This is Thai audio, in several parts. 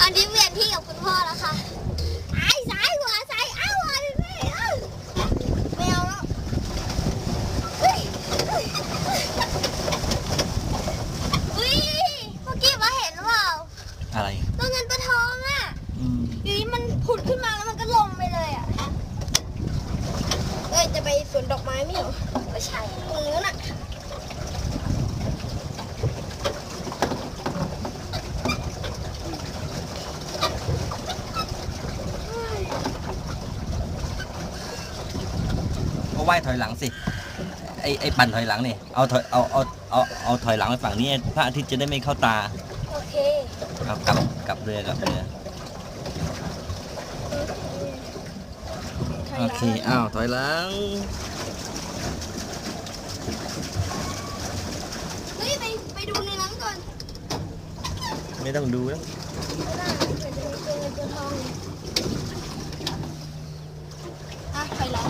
อันนี้เวียนที่กับคุณพ่อแล้วค่ะไอ้สายหัวสายเอาเอ้แมววเฮ้เมื่อกี้ว่าเห็นเปล่าอะไรตัวเงินตัวทองอะวิ่ดมันผุดขึ้นมาแล้วมันก็ลงไปเลยอะเอ้จะไปสวนดอกไม้ไม่เหรอไม่ใช่ตรงนู้นอะ ว่ายถอยหลังสิไอไอปั่นถอยหลังนี่เอาถอยเอาเอาเอาเอาถอยหลังไปฝั่งนี้พระอาทิตย์จะได้ไม่เข้าตาโอเคเอากลับกลับเรือกลับเรือโอเคอ้าวถอยหลังเฮ้ยไปไปดูในนั้นก่อนไม่ต้องดูแล้วไม่ได้เผื่อจะมีตัวเงินตัวทองอะถอยหลัง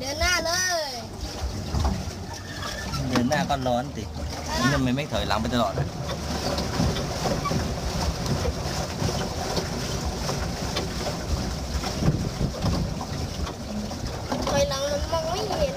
เดินหน้าเลย เดินหน้าก็ร้อนสินี่ทำไมไม่ถอยหลังไปตลอดอะถอยหลังมันมองไม่เห็น